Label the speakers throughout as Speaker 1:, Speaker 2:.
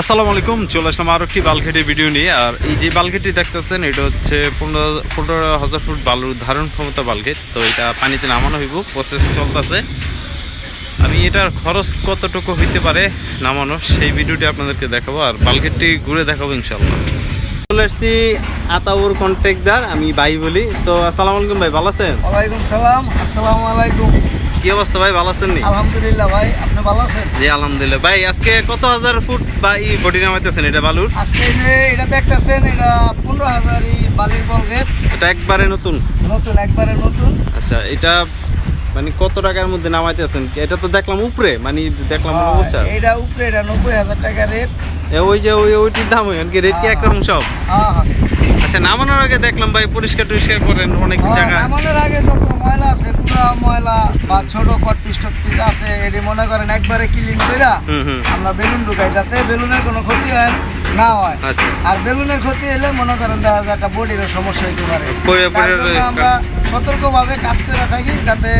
Speaker 1: আসসালামু আলাইকুম চলে আসলাম আরও একটি বালঘেটি ভিডিও নিয়ে। আর এই যে বালঘেটি দেখতেছেন এটা হচ্ছে পনেরো পনেরো হাজার ফুট বালুর ধারণ ক্ষমতা বালঘেট। তো এটা পানিতে নামানো হইব প্রসেস চলতেছে। আমি এটার খরচ কতটুকু হইতে পারে নামানো সেই ভিডিওটি আপনাদেরকে দেখাবো। আর বালঘেটটি ঘুরে দেখাবো ইনশাল্লাহ চলে আসছি আতাউর কন্ট্রাক্টদার আমি ভাই বলি। তো আসসালামু আলাইকুম ভাই ভালো আছেন?
Speaker 2: ওয়ালাইকুম সালাম আসসালামু আলাইকুম।
Speaker 1: কি অবস্থা ভাই ভালো আছেন নি?
Speaker 2: আলহামদুলিল্লাহ ভাই আপনি ভালো আছেন?
Speaker 1: জি আলহামদুলিল্লাহ। ভাই আজকে কত হাজার ফুট বা ই বডি নামাইতেছেন এটা বালুর?
Speaker 2: আজকে যে এটা দেখতেছেন এটা পনেরো হাজারই বালির বলগেট
Speaker 1: এটা একবারে নতুন?
Speaker 2: নতুন একবারে নতুন।
Speaker 1: আচ্ছা এটা মানে কত টাকার মধ্যে নামাইতেছেন? এটা তো দেখলাম উপরে মানে দেখলাম
Speaker 2: হ্যাঁ, এটা উপরে এটা নব্বই হাজার টাকা রেট।
Speaker 1: ওই যে ওই ওইটির দাম হয় কি? রেট কি একরকম সব?
Speaker 2: হ্যাঁ হ্যাঁ।
Speaker 1: আচ্ছা নামানোর আগে দেখলাম ভাই পরিষ্কার টরিষ্কার করেন অনেক
Speaker 2: হ্যাঁ,
Speaker 1: জায়গা।
Speaker 2: নামানোর আগে যত ময়লা আছে পুরা ময়লা বা ছোট কট পিস্ট পিস আছে এটি মনে করেন একবারে ক্লিন কইরা আমরা বেলুন ঢুকাই যাতে বেলুনের কোনো ক্ষতি হয় না হয়।
Speaker 1: আচ্ছা।
Speaker 2: আর বেলুনের ক্ষতি হলে মনে করেন দেখা যায় একটা বডির সমস্যা হতে পারে।
Speaker 1: পরে- পরে-
Speaker 2: আমরা সতর্কভাবে কাজ করে থাকি যাতে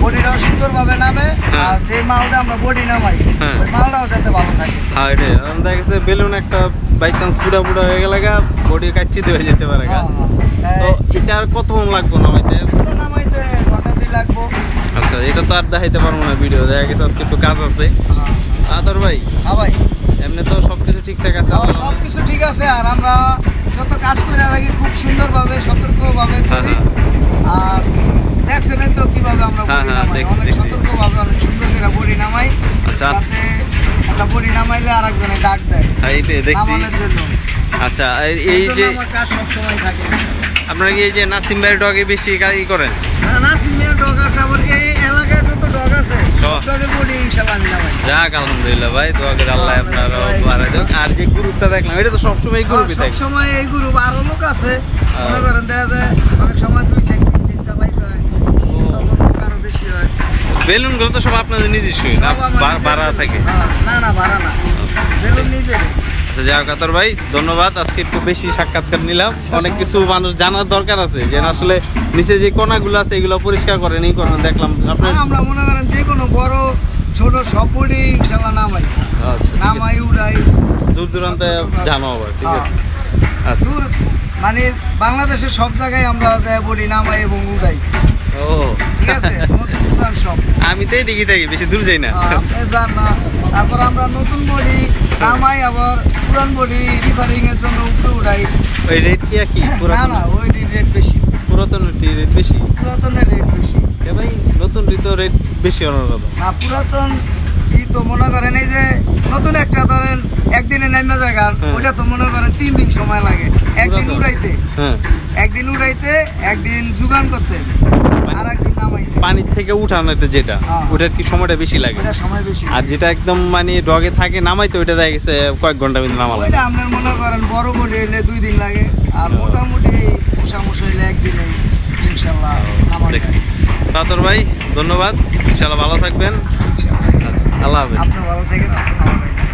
Speaker 2: বডিটাও সুন্দরভাবে নামে
Speaker 1: হ্যাঁ।
Speaker 2: আর যে মালটা আমরা বডি নামাই
Speaker 1: হ্যাঁ।
Speaker 2: ওই মালটাও যাতে ভালো থাকে।
Speaker 1: হ্যাঁ এটা দেখা গেছে বেলুন একটা বাই চান্স বুড়া বুড়া হয়ে গেলে গা বডি কাচ্ছিতে হয়ে যেতে পারে গা। তো কত ফোন লাগবে নামাইতে?
Speaker 2: নামাইতে ঘণ্টা দুই লাগবো।
Speaker 1: আচ্ছা এটা তো আর দেখাইতে পারব না ভিডিও। দেখা গেছে আজকে একটু কাজ আছে। ভাই?
Speaker 2: হ্যাঁ ভাই।
Speaker 1: এমনি তো সবকিছু ঠিকঠাক আছে আপনার
Speaker 2: সব কিছু ঠিক আছে আর আমরা যত কাজ খুব সুন্দরভাবে সতর্কভাবে
Speaker 1: হ্যাঁ,
Speaker 2: করি। আর দেখছেন তো কীভাবে আমরা
Speaker 1: হ্যাঁ, হ্যাঁ,
Speaker 2: অনেক সতর্কভাবে অনেক সুন্দর করে বডি নামাই
Speaker 1: আচ্ছা।
Speaker 2: যাতে একটা বডি নামাইলে আর একজনে ডাক দেয়
Speaker 1: হ্যাঁ,
Speaker 2: নামানোর জন্য।
Speaker 1: আচ্ছা এই যে
Speaker 2: আমার কাজ সব সময় থাকে।
Speaker 1: আপনারা কি এই যে নাসিম ভাইয়ের ডগে বেশি কাজ করেন?
Speaker 2: নাসিম ভাইয়ের ডগ আছে আবার এই
Speaker 1: যাক আলহামদুলিল্লাহ ভাই দোয়া করে আল্লাহ আপনার বাড়াই দেখ আর যে গ্রুপটা দেখলাম এটা তো সবসময় গ্রুপই থাকে।
Speaker 2: সময় এই গ্রুপ আরও লোক আছে। মনে করেন দেখা যায় অনেক সময় দুই সাইড তিন সাইড হয় আরও বেশি হয়।
Speaker 1: বেলুনগুলো তো সব আপনাদের নিজস্বই না? ভাড়া থাকে।
Speaker 2: না না ভাড়া না। বেলুন
Speaker 1: আচ্ছা যাক আতর ভাই ধন্যবাদ। আজকে একটু বেশি সাক্ষাৎকার নিলাম। অনেক কিছু মানুষ জানার দরকার আছে যে আসলে নিচে যে কোনাগুলো আছে এগুলো পরিষ্কার করেন এই করেন দেখলাম আপনার
Speaker 2: আমরা মনে করেন যে কোনো বড় ছোট বডি ইনশাল্লাহ নামাই।
Speaker 1: আচ্ছা
Speaker 2: নামাই উড়াই।
Speaker 1: দূর দূরান্তে জানো আবার ঠিক আছে।
Speaker 2: হ্যাঁ।
Speaker 1: আচ্ছা।
Speaker 2: দূর মানে বাংলাদেশের সব জায়গায় আমরা যাই বডি নামাই এবং উড়াই।
Speaker 1: ও।
Speaker 2: ঠিক আছে? সব।
Speaker 1: আমি তো এইদিকে থাকি বেশি দূর যাই না।
Speaker 2: আপনি যান না। তারপর আমরা নতুন বডি নামাই আবার পুরান বডি রিফারিং এর জন্য উপরে উড়াই
Speaker 1: ওই রেট কি কি
Speaker 2: না
Speaker 1: পুরাতন?
Speaker 2: না ওই রেট বেশি।
Speaker 1: পুরাতন রেট বেশি?
Speaker 2: পুরাতনের রেট বেশি।
Speaker 1: এ ভাই নতুন ঋতু রেট বেশি অন্যরকম।
Speaker 2: না পুরাতন তো মনে করেন এই যে নতুন একটা ধরেন একদিনে নামা জায়গা
Speaker 1: হ্যাঁ।
Speaker 2: ওইটা তো মনে করেন তিন দিন সময় লাগে। একদিন উড়াইতে।
Speaker 1: হ্যাঁ।
Speaker 2: একদিন উড়াইতে একদিন জুগান করতে।
Speaker 1: পানির থেকে উঠানো এটা যেটা
Speaker 2: হ্যাঁ।
Speaker 1: ওটার কি সময়টা বেশি লাগে?
Speaker 2: ওইটা সময় বেশি
Speaker 1: আর যেটা একদম মানে ডগে থাকে নামাইতে ওইটা দেখা গেছে কয়েক ঘণ্টা কিন্তু নামা লাগে
Speaker 2: আপনার মনে করেন বড় বডি এলে দুই দিন লাগে আর
Speaker 1: হ্যাঁ।
Speaker 2: মোটামুটি মশা মশা হইলে একদিনে ইনশাল্লাহ নামা
Speaker 1: দেখছি। তাতর ভাই ধন্যবাদ। ইনশাল্লাহ ভালো থাকবেন। আল্লাহ হাফেজ।
Speaker 2: আপনার ভালো থেকে আসসালামু আলাইকুম।